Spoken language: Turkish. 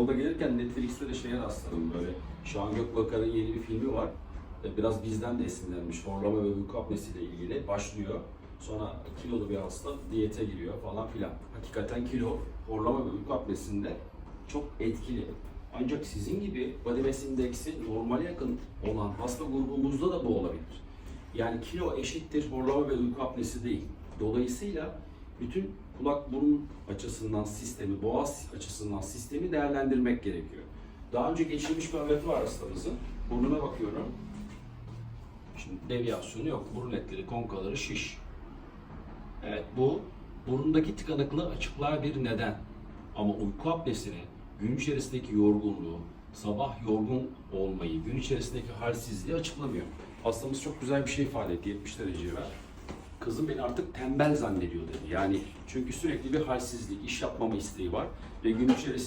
yolda gelirken Netflix'te de şeye rastladım böyle. Şahan Gökbakar'ın yeni bir filmi var. E, Biraz bizden de esinlenmiş. Horlama ve uyku apnesiyle ilgili başlıyor. Sonra kilolu bir hasta diyete giriyor falan filan. Hakikaten kilo horlama ve uyku apnesinde çok etkili. Ancak sizin gibi body mass indeksi normale yakın olan hasta grubumuzda da bu olabilir. Yani kilo eşittir horlama ve uyku apnesi değil. Dolayısıyla bütün kulak burun açısından sistemi, boğaz açısından sistemi değerlendirmek gerekiyor. Daha önce geçirmiş bir ameliyatı var hastamızın. Burnuna bakıyorum. Şimdi deviyasyonu yok. Burun etleri, konkaları şiş. Evet bu burundaki tıkanıklığı açıklar bir neden. Ama uyku apnesini, gün içerisindeki yorgunluğu, sabah yorgun olmayı, gün içerisindeki halsizliği açıklamıyor. Hastamız çok güzel bir şey ifade etti 70 derece ver. Kızım beni artık tembel zannediyor dedi. Yani çünkü sürekli bir halsizlik, iş yapmama isteği var ve gün içerisinde